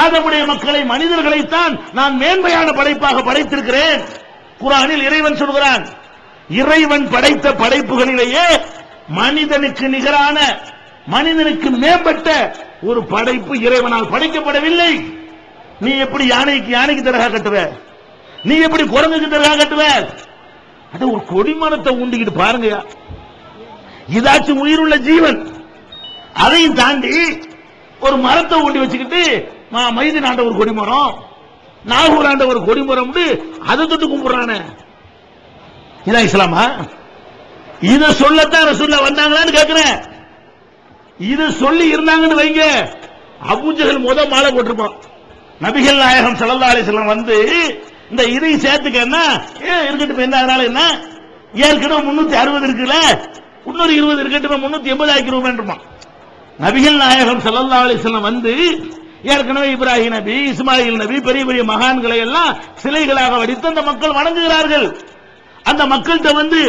ஆதமுடைய மக்களை மனிதர்களைத்தான் நான் மேன்மையான படைப்பாக படைத்திருக்கிறேன். குரானில் இறைவன் சொல்கிறான் இறைவன் படைத்த படைப்புகளிலேயே மனிதனுக்கு நிகரான மனிதனுக்கு மேம்பட்ட ஒரு படைப்பு இறைவனால் படைக்கப்படவில்லை. நீ எப்படி யானைக்கு யானைக்கு தரகா கட்டுவ? நீ எப்படி குரங்குக்கு தரகா கட்டுவ? அது ஒரு கொடிமரத்தை ஊண்டிக்கிட்டு பாருங்க இதாச்சும் உயிருள்ள ஜீவன். அதையும் தாண்டி ஒரு மரத்தை ஊண்டி வச்சுக்கிட்டு மா- ஆண்ட ஒரு கொடிமரம் நாகூர் ஆண்ட ஒரு கொடிமரம் அதை தொட்டு கும்பிடுறானே. இதான் இஸ்லாமா? இத சொல்லத்தான் ரசூல்லா வந்தாங்களான்னு கேட்கிறேன் இது சொல்லி இருந்தாங்கன்னு வைங்க. அபூஜகல் முத மாலை போட்டிருப்பான். நபிகள் நாயகம் ஸல்லல்லாஹு அலிஸ்லாம் வந்து இந்த இதை சேர்த்துக்கன்னா ஏ இருக்கட்டும் என்ன அதனால என்ன? ஏற்கனவே முன்னூத்தி அறுபது இருக்குல்ல? இன்னொரு இருபது இருக்கட்டும்? முன்னூத்தி எண்பது ஆக்கிருவோம் நபிகள் நாயகம் சல்லா அலிஸ்லாம் வந்து ஏற்கனவே இப்ராஹிம் நபி இஸ்மாயில் நபி பெரிய பெரிய மகான்களை எல்லாம் சிலைகளாக வடித்து அந்த மக்கள் வணங்குகிறார்கள். அந்த மக்கள்கிட்ட வந்து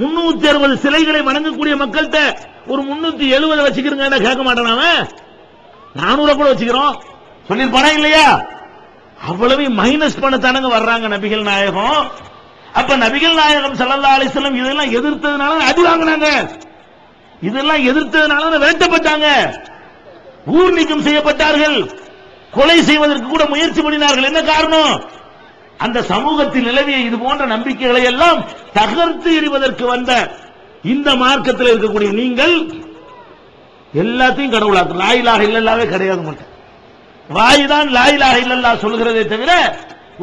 முன்னூத்தி அறுபது சிலைகளை வணங்கக்கூடிய மக்கள்கிட்ட ஒரு முன்னூத்தி எழுபது என்ன கேட்க மாட்டேன் அவன்? நானூறு கூட வச்சுக்கிறோம். சொல்லியிருப்பானா இல்லையா? அவ்வளவு மைனஸ் பண்ணத்தானங்க வர்றாங்க நபிகள் நாயகம். அப்ப நபிகள் நாயகம் ஸல்லல்லாஹு அலிஸ்லம் இதெல்லாம் எதிர்த்ததுனால அடி வாங்கினாங்க. இதெல்லாம் எதிர்த்ததுனால வேட்டப்பட்டாங்க ஊர் நீக்கம் செய்யப்பட்டார்கள். கொலை செய்வதற்கு கூட முயற்சி பண்ணினார்கள். என்ன காரணம்? அந்த சமூகத்தில் நிலவிய இது போன்ற நம்பிக்கைகளை எல்லாம் தகர்த்து எறிவதற்கு வந்த இந்த மார்க்கத்தில் இருக்கக்கூடிய நீங்கள் எல்லாத்தையும் கடவுளாக்கு லாயிலாக இல்லல்லாவே கிடையாது மட்டும் வாய்தான் லாயிலாக இல்லல்லா சொல்கிறதே தவிர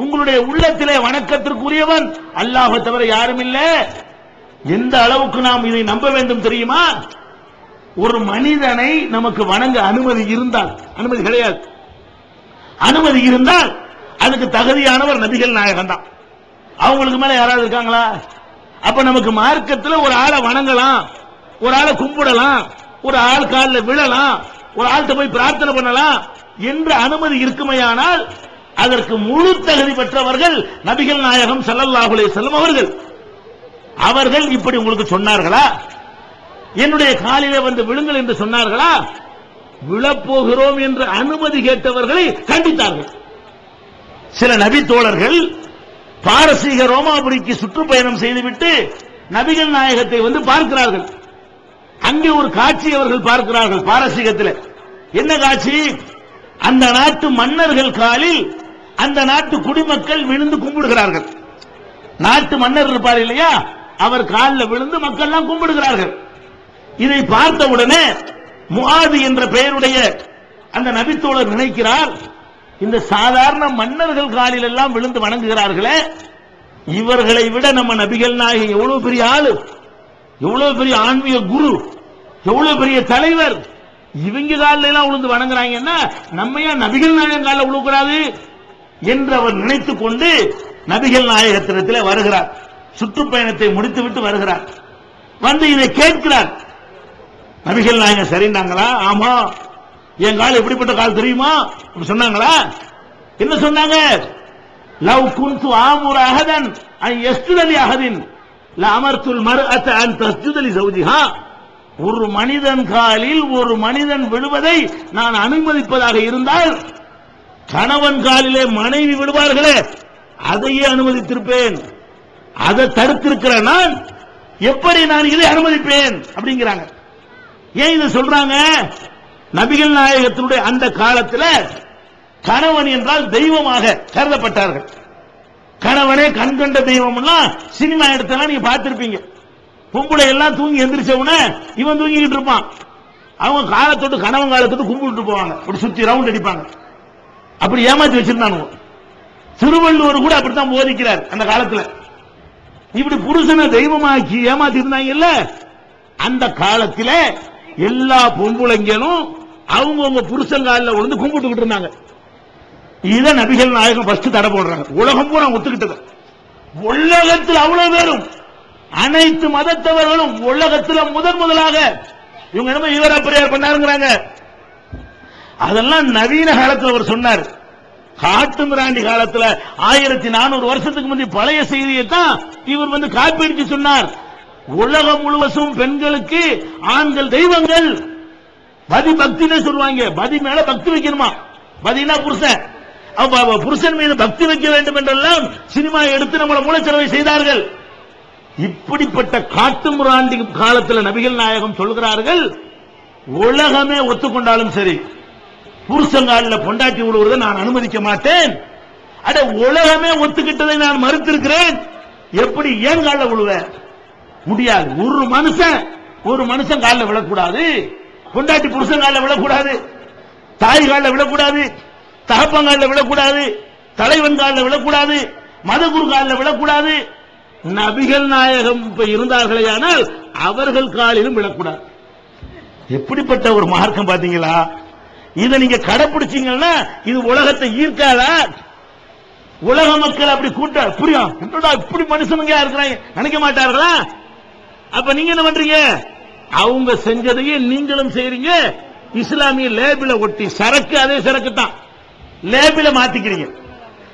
உங்களுடைய உள்ளத்திலே வணக்கத்திற்குரியவன் அல்லாஹ் தவிர யாரும் இல்லை. எந்த அளவுக்கு நாம் இதை நம்ப வேண்டும் தெரியுமா? ஒரு மனிதனை நமக்கு வணங்க அனுமதி இருந்தால் அனுமதி கிடையாது. அனுமதி இருந்தால் அதுக்கு தகுதியானவர் நபிகள் நாயகம் தான். அவங்களுக்கு மேல யாராவது இருக்காங்களா? அப்ப நமக்கு மார்க்கத்தில் ஒரு ஆளை வணங்கலாம் ஒரு ஆளை கும்பிடலாம் ஒரு ஆள் காலில் விழலாம் ஒரு ஆள்கிட்ட போய் பிரார்த்தனை பண்ணலாம் என்ற அனுமதி இருக்குமையானால் அதற்கு முழு தகுதி பெற்றவர்கள் நபிகள் நாயகம் செல்லல்லாஹுலே செல்லும் அவர்கள். அவர்கள் இப்படி உங்களுக்கு சொன்னார்களா? என்னுடைய காலிலே வந்து விழுங்கள் என்று சொன்னார்களா? விழப்போகிறோம் என்று அனுமதி கேட்டவர்களை கண்டித்தார்கள். சில நபி தோழர்கள் பாரசீக ரோமாபுரிக்கு சுற்றுப்பயணம் செய்துவிட்டு நபிகள் நாயகத்தை வந்து பார்க்கிறார்கள். அங்கே ஒரு காட்சி அவர்கள் பார்க்கிறார்கள் பாரசீகத்தில். என்ன காட்சி? அந்த நாட்டு மன்னர்கள் காலில் அந்த நாட்டு குடிமக்கள் விழுந்து கும்பிடுகிறார்கள். நாட்டு மன்னர் இருப்பார் இல்லையா? அவர் காலில் விழுந்து மக்கள் எல்லாம் கும்பிடுகிறார்கள். இதை பார்த்த உடனே முஆது என்ற பெயருடைய அந்த நபித்தோழர் நினைக்கிறார் இந்த சாதாரண மன்னர்கள் காலில் எல்லாம் விழுந்து வணங்குகிறார்களே இவர்களை விட நம்ம நபிகள் நாயகம் எவ்வளவு பெரிய ஆளு எவ்வளவு பெரிய ஆன்மீக குரு எவ்வளவு பெரிய தலைவர் இவங்க காலில் எல்லாம் விழுந்து வணங்குறாங்கன்னா நம்ம ஏன் நபிகள் நாயகம் காலில் விழுக்கூடாது என்று அவர் நினைத்துக் கொண்டு நபிகள் நாயகத்திடத்தில் வருகிறார் சுற்றுப்பயணத்தை முடித்துவிட்டு வருகிறார். வந்து இதை கேட்கிறார். நபிகள் நாயகம் சரிந்தாங்களா? ஆமா. என் கால் எப்படிப்பட்ட கால் தெரியுமா? அப்படி சொன்னாங்களா? என்ன சொன்னாங்க? லவ் குன்து ஆமுர் அகதன் ஐ யஸ்துதலி அஹதின் ல அமர்த்துல் அத்த அன் தஸ்துதலி ஜௌஜிஹா ஒரு மனிதன் காலில் ஒரு மனிதன் விழுவதை நான் அனுமதிப்பதாக இருந்தால் கணவன் காலிலே மனைவி விடுவார்களே அதையே அனுமதித்திருப்பேன். அதை தடுத்திருக்கிற நான் எப்படி நான் இதை அனுமதிப்பேன்? அப்படிங்கிறாங்க. ஏன் இதை சொல்றாங்க? நபிகள் நாயகத்தினுடைய அந்த காலத்தில் கணவன் என்றால் தெய்வமாக கருதப்பட்டார்கள். கணவனே கண் கண்ட தெய்வம்னா சினிமா எடுத்தெல்லாம் நீங்க பார்த்திருப்பீங்க. பொம்பளை எல்லாம் தூங்கி எந்திரிச்சவன இவன் தூங்கிக்கிட்டு இருப்பான். அவங்க காலத்தோட்டு கணவன் காலத்தோட்டு கும்பிட்டு போவாங்க. அப்படி சுத்தி ரவுண்ட் அடிப்பாங்க. அப்படி ஏமாத்தி வச்சிருந்தானுங்க. திருவள்ளுவர் கூட அப்படித்தான் போதிக்கிறார் அந்த காலத்துல. இப்படி புருஷனை தெய்வமாக்கி ஏமாத்தி இருந்தாங்கல்ல அந்த காலத்திலே எல்லா பொம்புளைங்களும் அவங்கவுங்க புருஷங்கால விழுந்து கும்பிட்டுக்கிட்டு இருந்தாங்க. இதை நபிகள் நாயகம் ஃபர்ஸ்ட் தடை போடுறாங்க. உலகம் பூரா ஒத்துக்கிட்டது. உலகத்தில் அவ்வளவு பேரும் அனைத்து மதத்தவர்களும் உலகத்தில் முதன் முதலாக இவங்க என்னமோ இவர பிரேயர் பண்ணாருங்கிறாங்க. அதெல்லாம் நவீன காலத்தில் அவர் சொன்னார். காட்டு மிராண்டி காலத்துல ஆயிரத்தி நானூறு வருஷத்துக்கு முந்தைய பழைய செய்தியை தான் இவர் வந்து காப்பீடு சொன்னார். உலகம் முழுவதும் பெண்களுக்கு ஆண்கள் தெய்வங்கள். பதி பக்தினே சொல்லுவாங்க. பதி மேல பக்தி வைக்கணுமா? பதினா புருஷன். அவ புருஷன் மீது பக்தி வைக்க வேண்டும் என்றெல்லாம் சினிமா எடுத்து நம்மள மூலச்செலவை செய்தார்கள். இப்படிப்பட்ட காட்டு முராண்டி காலத்துல நபிகள் நாயகம் சொல்கிறார்கள் உலகமே ஒத்துக்கொண்டாலும் சரி புருஷங்காலில் பொண்டாட்டி விழுவதை நான் அனுமதிக்க மாட்டேன். அட உலகமே ஒத்துக்கிட்டதை நான் மறுத்திருக்கிறேன். எப்படி ஏன் காலில் விழுவேன் முடியாது. ஒரு மனுஷன் ஒரு மனுஷன் காலில் விழக்கூடாது. பொண்டாட்டி புருஷன் காலில் விழக்கூடாது. தாய் காலில் விழக்கூடாது. தகப்பன் காலில் விழக்கூடாது. தலைவன் காலில் விழக்கூடாது. மதகுரு காலில் விழக்கூடாது. நபிகள் நாயகம் இப்ப இருந்தார்களே ஆனால் அவர்கள் காலிலும் விழக்கூடாது. எப்படிப்பட்ட ஒரு மார்க்கம் பாத்தீங்களா இதை நீங்க கடைபிடிச்சீங்கன்னா இது உலகத்தை ஈர்க்காதா? உலக மக்கள் அப்படி கூட்ட புரியும். இப்படி மனுஷனுங்க இருக்கிறாங்க? நினைக்க மாட்டார்களா? அப்ப நீங்க என்ன பண்றீங்க? அவங்க செஞ்சதையே நீங்களும் செய்றீங்க. இஸ்லாமிய லேபிள ஒட்டி சரக்கு அதே சரக்கு தான். லேபிள மாத்திக்கிறீங்க.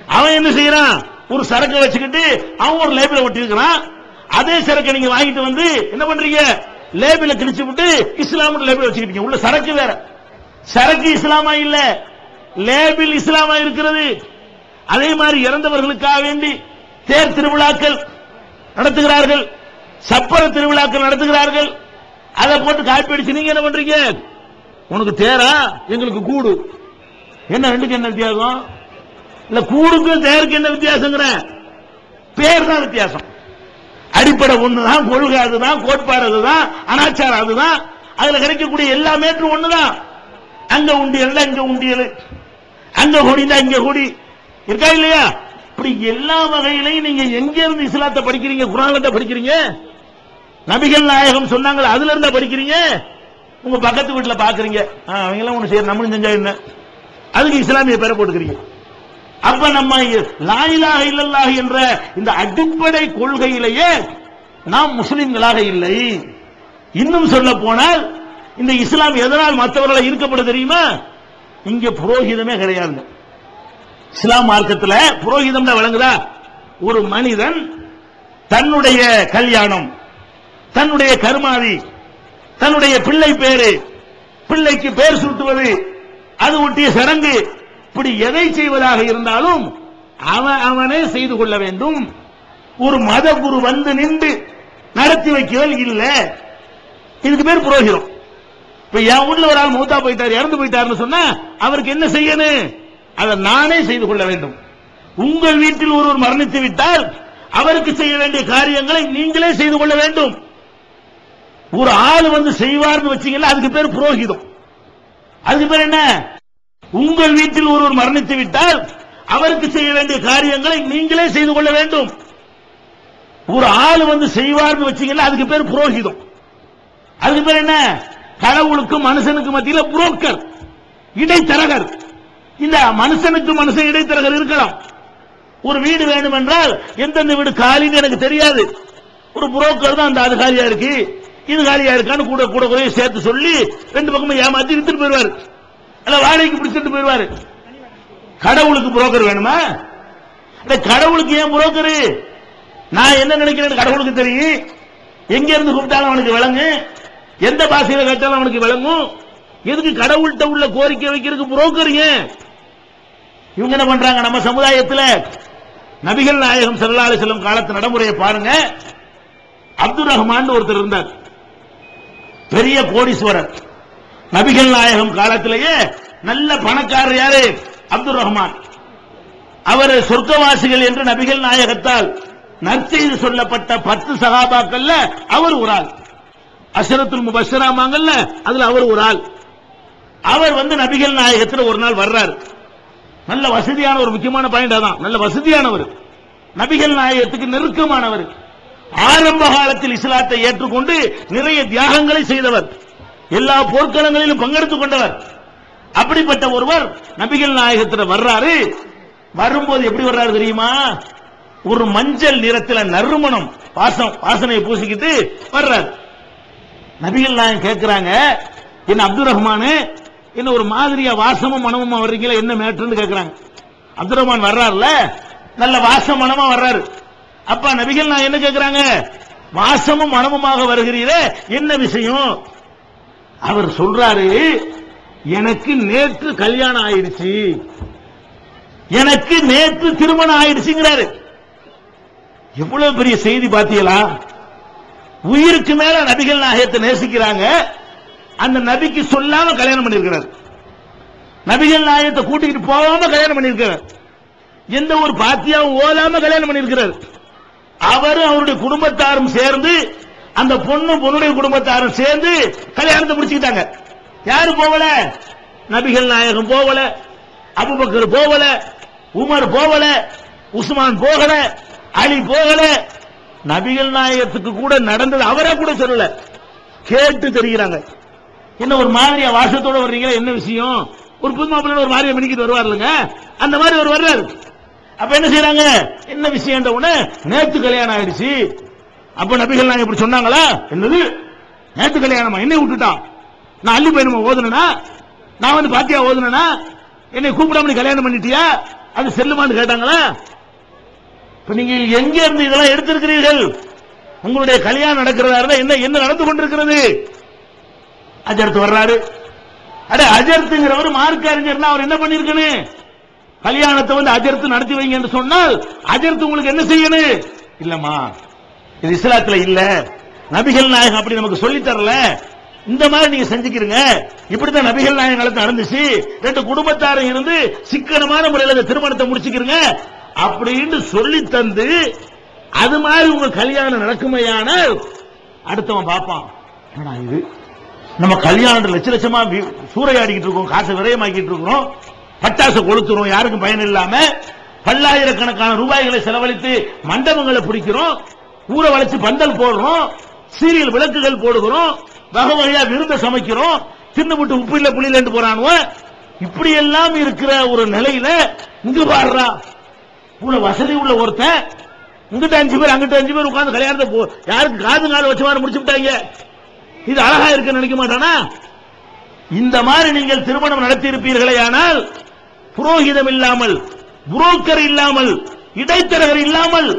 அவன் என்ன செய்யறான்? ஒரு சரக்கு வச்சுக்கிட்டு அவன் ஒரு லேபிள ஒட்டி இருக்கிறான் அதே சரக்கு நீங்க வாங்கிட்டு வந்து என்ன பண்றீங்க? லேபிள கிழிச்சு விட்டு இஸ்லாம் லேபிள் வச்சுக்கிட்டீங்க. உள்ள சரக்கு வேற. சரக்கு இஸ்லாமா இல்ல? லேபிள் இஸ்லாமா இருக்கிறது. அதே மாதிரி இறந்தவர்களுக்காக வேண்டி தேர் திருவிழாக்கள் நடத்துகிறார்கள். சப்பர திருவிழாக்கள் நடத்துகிறார்கள். அதை போட்டு காப்பி அடிச்சு நீங்க என்ன பண்றீங்க? உனக்கு தேரா? எங்களுக்கு கூடு. என்ன ரெண்டுக்கு என்ன வித்தியாசம்? இல்ல கூடுக்கும் தேருக்கு என்ன வித்தியாசங்கிற? பேர் தான் வித்தியாசம். அடிப்படை ஒண்ணுதான் கொள்கை அதுதான் கோட்பாடு அதுதான் அனாச்சாரம் அதுதான். அதுல கிடைக்கக்கூடிய எல்லா மேற்றும் ஒண்ணுதான். அங்க உண்டியல் அங்க உண்டியல் அங்க கொடிந்தா இங்க கொடி. இருக்கா இல்லையா? இப்படி எல்லா வகையிலையும் நீங்க எங்க இருந்து இஸ்லாத்தை படிக்கிறீங்க குரான்கிட்ட படிக்கிறீங்க? நபிகள் நாயகம் சொன்னாங்க அதுல இருந்தா படிக்கிறீங்க? உங்க பக்கத்து வீட்டுல பாக்குறீங்க. ஆ, அவங்க எல்லாம் ஒண்ணு செய்ய நம்மளும் செஞ்சா என்ன? அதுக்கு இஸ்லாமிய பேரை போட்டுக்கிறீங்க. அப்ப நம்ம லாயிலாக இல்லல்லாஹ் என்ற இந்த அடிப்படை கொள்கையிலேயே நாம் முஸ்லிம்களாக இல்லை. இன்னும் சொல்ல போனால் இந்த இஸ்லாம் எதனால் மற்றவர்களை ஈர்க்கப்பட தெரியுமா? இங்க புரோகிதமே கிடையாது. இஸ்லாம் மார்க்கத்தில் புரோகிதம் விளங்குதா? ஒரு மனிதன் தன்னுடைய கல்யாணம் தன்னுடைய கருமாதி தன்னுடைய பிள்ளை பேரு பிள்ளைக்கு பேர் சூட்டுவது அது ஒட்டிய சடங்கு இப்படி எதை செய்வதாக இருந்தாலும் அவன் அவனே செய்து கொள்ள வேண்டும். ஒரு மத குரு வந்து நின்று நடத்தி வைக்கவல் இல்ல. இதுக்கு பேர் புரோகிதம் இப்ப என் ஊர்ல ஒரு ஆள் மூத்தா போயிட்டார் இறந்து போயிட்டாருன்னு சொன்னா அவருக்கு என்ன செய்யணும்? அதை நானே செய்து கொள்ள வேண்டும். உங்கள் வீட்டில் ஒருவர் மரணித்து விட்டால் அவருக்கு செய்ய வேண்டிய காரியங்களை நீங்களே செய்து கொள்ள வேண்டும். ஒரு ஆள் வந்து செய்வார்னு வச்சீங்கல்ல அதுக்கு பேர் புரோகிதம். அதுக்கு பேர் என்ன? உங்கள் வீட்டில் ஒருவர் மரணித்து விட்டால் அவருக்கு செய்ய வேண்டிய காரியங்களை நீங்களே செய்து கொள்ள வேண்டும். ஒரு ஆள் வந்து செய்வார்னு வச்சீங்கல்ல அதுக்கு பேர் புரோகிதம். அதுக்கு பேர் என்ன? கடவுளுக்கும் மனுஷனுக்கு மத்தியில் புரோக்கர் இடைத்தரகர். இந்த மனுஷனுக்கு மனுஷன் இடைத்தரகர் இருக்கலாம். ஒரு வீடு வேண்டும் என்றால் எந்தெந்த வீடு காலின்னு எனக்கு தெரியாது. ஒரு புரோக்கர் தான் அந்த அதிகாரியா இருக்கு இது காலியா இருக்கான்னு கூட கூட குறைய சேர்த்து சொல்லி ரெண்டு பக்கமும் ஏமாத்தி வித்துட்டு போயிருவாரு அல்ல வாடகைக்கு பிடிச்சிட்டு போயிருவாரு கடவுளுக்கு புரோக்கர் வேணுமா? இந்த கடவுளுக்கு ஏன் புரோக்கர் நான் என்ன நினைக்கிறேன்னு கடவுளுக்கு தெரியும். எங்க இருந்து கூப்பிட்டாலும் அவனுக்கு விளங்கு. எந்த பாஷையில கேட்டாலும் அவனுக்கு விளங்கும். எதுக்கு கடவுள்கிட்ட உள்ள கோரிக்கை வைக்கிறதுக்கு புரோக்கர் ஏன்? இவங்க என்ன பண்றாங்க? நம்ம சமுதாயத்தில் நபிகள் நாயகம் ஸல்லல்லாஹு செல்லும் காலத்து நடைமுறையை பாருங்க. அப்துல் ரஹ்மான் ஒருத்தர் இருந்தார். பெரிய கோடீஸ்வரர். நபிகள் நாயகம் காலத்திலேயே நல்ல பணக்காரர் யாரு? அப்துல் ரஹ்மான். அவர் சொர்க்கவாசிகள் என்று நபிகள் நாயகத்தால் நற்செய்து சொல்லப்பட்ட பத்து சகாபாக்கள்ல அவர் ஒரு ஆள். அசரத்துல் முபஸ்ராமாங்கல்ல அதுல அவர் ஒரு ஆள். அவர் வந்து நபிகள் நாயகத்தில் ஒரு நாள் வர்றாரு. நல்ல வசதியான ஒரு முக்கியமான பாயிண்ட் அதான். நல்ல வசதியானவர். நபிகள் நாயகத்துக்கு நெருக்கமானவர். ஆரம்ப காலத்தில் இஸ்லாத்தை ஏற்றுக்கொண்டு நிறைய தியாகங்களை செய்தவர். எல்லா போர்க்களங்களிலும் பங்கெடுத்துக் கொண்டவர். அப்படிப்பட்ட ஒருவர் நபிகள் நாயகத்தில் வர்றாரு. வரும்போது எப்படி வர்றாரு தெரியுமா? ஒரு மஞ்சள் நிறத்தில் நறுமணம் வாசம் வாசனையை பூசிக்கிட்டு வர்றாரு. நபிகள் நாயகம் கேட்கிறாங்க என்ன அப்துல் ரஹ்மானு? என்ன ஒரு மாதிரியா வாசமும் மனமுமா வர்றீங்களா? என்ன மேட்ருன்னு கேட்கிறாங்க. அப்துல் ரஹ்மான் வர்றாருல நல்ல வாசம் மனமா வர்றாரு. அப்பா நபிகள் நான் என்ன கேட்கிறாங்க வாசமும் மனமுமாக வருகிறீரே என்ன விஷயம்? அவர் சொல்றாரு எனக்கு நேற்று கல்யாணம் ஆயிடுச்சு. எனக்கு நேற்று திருமணம் ஆயிடுச்சுங்கிறாரு. எவ்வளவு பெரிய செய்தி பாத்தீங்களா? உயிருக்கு மேல நபிகள் நாயகத்தை நேசிக்கிறாங்க. அந்த நபிக்கு சொல்லாம கல்யாணம் பண்ணிருக்கிறார் நபிகள் நாயகத்தை கூட்டிட்டு போகாம கல்யாணம் பண்ணிருக்கிறார் எந்த ஒரு பாத்தியாவும் ஓதாம கல்யாணம் பண்ணிருக்கிறார் அவரும் அவருடைய குடும்பத்தாரும் சேர்ந்து அந்த பொண்ணும் பொண்ணுடைய குடும்பத்தாரும் சேர்ந்து கல்யாணத்தை முடிச்சுக்கிட்டாங்க. யாரு போகல. நபிகள் நாயகம் போகல. அபுபக்கர் போகல. உமர் போகல. உஸ்மான் போகல. அலி போகல. நபிகள் நாயகத்துக்கு கூட நடந்தது அவரே கூட சொல்லல. கேட்டு தெரிகிறாங்க. என்ன ஒரு மாதிரியா வாசத்தோட வர்றீங்களா? என்ன விஷயம்? ஒரு புது மாப்பிள்ளை ஒரு மாதிரியா மணிக்கிட்டு வருவாருங்க அந்த மாதிரி ஒரு வர்றாரு. அப்ப என்ன செய்யறாங்க என்ன விஷயம் உடனே நேத்து கல்யாணம் ஆயிடுச்சு. அப்ப நபிகள் நாயகம் இப்படி சொன்னாங்களா? என்னது? நேத்து கல்யாணமா? என்னை விட்டுட்டான் நான் அள்ளி பயணமா ஓதுனா நான் வந்து பாத்தியா ஓதுனா என்னை கூப்பிடாம நீ கல்யாணம் பண்ணிட்டியா? அது செல்லுமான்னு கேட்டாங்களா? இப்ப நீங்க எங்க இருந்து இதெல்லாம் எடுத்திருக்கிறீர்கள்? உங்களுடைய கல்யாணம் நடக்கிறதா இருந்தா என்ன என்ன நடந்து கொண்டிருக்கிறது? அஜர்த்து வர்றாரு. அட அஜர்த்துங்கிறவர் மார்க்க அறிஞர்னா அவர் என்ன பண்ணிருக்கணும்? கல்யாணத்தை வந்து அஜர்த்து நடத்தி வைங்க என்று சொன்னால் அஜர்த்து உங்களுக்கு என்ன செய்யணும்? இல்லம்மா இது இஸ்லாத்துல இல்ல. நபிகள் நாயகம் அப்படி நமக்கு சொல்லி தரல. இந்த மாதிரி நீங்க செஞ்சுக்கிறீங்க. இப்படித்தான் நபிகள் நாயகம் காலத்து நடந்துச்சு. ரெண்டு குடும்பத்தாரும் இருந்து சிக்கனமான முறையில் இந்த திருமணத்தை முடிச்சுக்கிறீங்க. அப்படின்னு சொல்லி தந்து அது மாதிரி உங்க கல்யாணம் நடக்குமையானால் அடுத்தவன் பார்ப்பான். என்னடா இது? நம்ம கல்யாணம் லட்ச லட்சமா சூறையாடிக்கிட்டு இருக்கோம் காசை விரயமாக்கிட்டு இருக்கிறோம். பட்டாசு கொளுத்துறோம் யாருக்கும் பயன் இல்லாம பல்லாயிரக்கணக்கான ரூபாய்களை செலவழித்து மண்டபங்களை பிடிக்கிறோம் ஊரை வளைச்சு பந்தல் போடுறோம் சீரியல் விளக்குகள் போடுகிறோம் வகை வகையா விருந்த சமைக்கிறோம் தின்னுபிட்டு உப்பு இல்ல புளி இல்லைன்னு போறானுவ. இப்படி எல்லாம் இருக்கிற ஒரு நிலையில இங்க பாடுறா இவ்வளவு வசதி உள்ள ஒருத்தன் இங்கிட்ட அஞ்சு பேர் அங்கிட்ட அஞ்சு பேர் உட்கார்ந்து கல்யாணத்தை போ- யாருக்கு காது நாள் வச்ச மாதிரி முடிச்சு விட்டாங்க. இது அழகா இருக்குன்னு நினைக்க மாட்டானா? இந்த மாதிரி நீங்கள் திருமணம் நடத்தி இருப்பீர்களே ஆனால் புரோகிதம் இல்லாமல் புரோக்கர் இல்லாமல் இடைத்தரகர் இல்லாமல்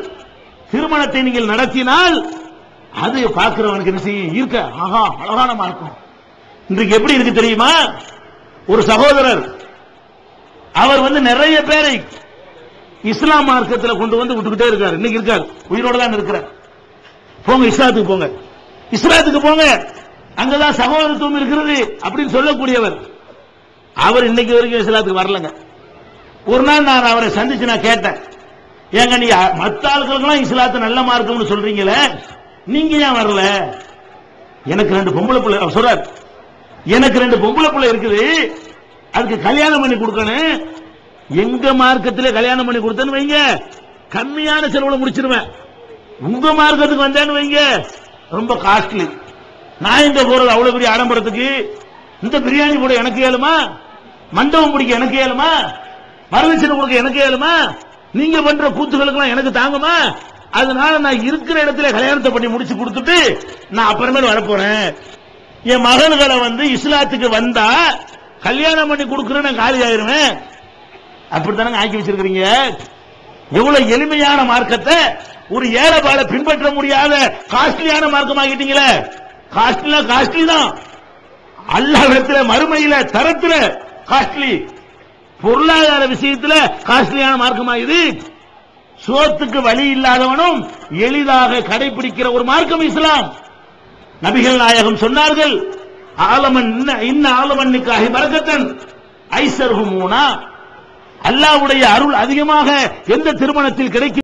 திருமணத்தை நீங்கள் நடத்தினால் அது பார்க்கிறவனுக்கு என்ன செய்யும்? ஈர்க்க ஆஹா அழகான மார்க்கம். இன்றைக்கு எப்படி இருக்கு தெரியுமா? ஒரு சகோதரர் அவர் வந்து நிறைய பேரை இஸ்லாம் மார்க்கத்தில் கொண்டு வந்து விட்டுக்கிட்டே இருக்காரு. இன்னைக்கு இருக்காரு. உயிரோட தான் இருக்கிறார். போங்க இஸ்லாத்துக்கு போங்க. இஸ்லாத்துக்கு போங்க. அங்கதான் சகோதரத்துவம் இருக்கிறது அப்படின்னு சொல்லக்கூடியவர். அவர் இன்னைக்கு வரைக்கும் இஸ்லாத்துக்கு வரலங்க. ஒரு நாள் நான் அவரை சந்திச்சு நான் கேட்டேன். ஏங்க நீ மத்த ஆட்களுக்கெல்லாம் இஸ்லாத்து நல்ல மார்க்கம்னு சொல்றீங்களே நீங்க ஏன் வரல? எனக்கு ரெண்டு பொம்பளை பிள்ளை அவர் சொல்றார் எனக்கு ரெண்டு பொம்பளை பிள்ளை இருக்குது அதுக்கு கல்யாணம் பண்ணி கொடுக்கணும். எங்க மார்க்கத்திலே கல்யாணம் பண்ணி கொடுத்தேன்னு வைங்க. கம்மியான செலவுல முடிச்சிருவேன். உங்க மார்க்கத்துக்கு வந்தேன்னு வைங்க. ரொம்ப காஸ்ட்லி நான் இந்த போறது? அவ்வளவு பெரிய ஆடம்பரத்துக்கு இந்த பிரியாணி போட எனக்கு ஏழுமா? மண்டபம் பிடிக்க எனக்கு ஏழுமா? வரதட்சணை கொடுக்க எனக்கு ஏழுமா? நீங்க பண்ற கூத்துகளுக்கெல்லாம் எனக்கு தாங்குமா? அதனால நான் இருக்கிற இடத்துல கல்யாணத்தை பண்ணி முடிச்சு கொடுத்துட்டு நான் அப்புறமேல் வரப்போறேன். என் மகன்களை வந்து இஸ்லாத்துக்கு வந்தா கல்யாணம் பண்ணி கொடுக்குறேன் நான் காலி ஆயிருவேன் அப்படித்தானங்க ஆக்கி வச்சிருக்கிறீங்க? எவ்வளவு எளிமையான மார்க்கத்தை ஒரு ஏழைபால பின்பற்ற முடியாத காஸ்ட்லியான மார்க்கம் ஆகிட்டீங்களே காஸ்ட்லினா காஸ்ட்லி தான். அல்லாஹ்விடத்துல மறுமையில தரத்துல காஸ்ட்லி. பொருளாதார விஷயத்துல காஸ்ட்லியான மார்க்கமா இது? சோத்துக்கு வழி இல்லாதவனும் எளிதாக கடைபிடிக்கிற ஒரு மார்க்கம் இஸ்லாம். நபிகள் நாயகம் சொன்னார்கள் ஆலமன் இன்ன- ஆலமன்னுக்காக ஆலமன்னுக்காக பரக்கத்தன் ஐசர்ஹுமூனா அல்லாவுடைய அருள் அதிகமாக எந்த திருமணத்தில் கிடைக்கும்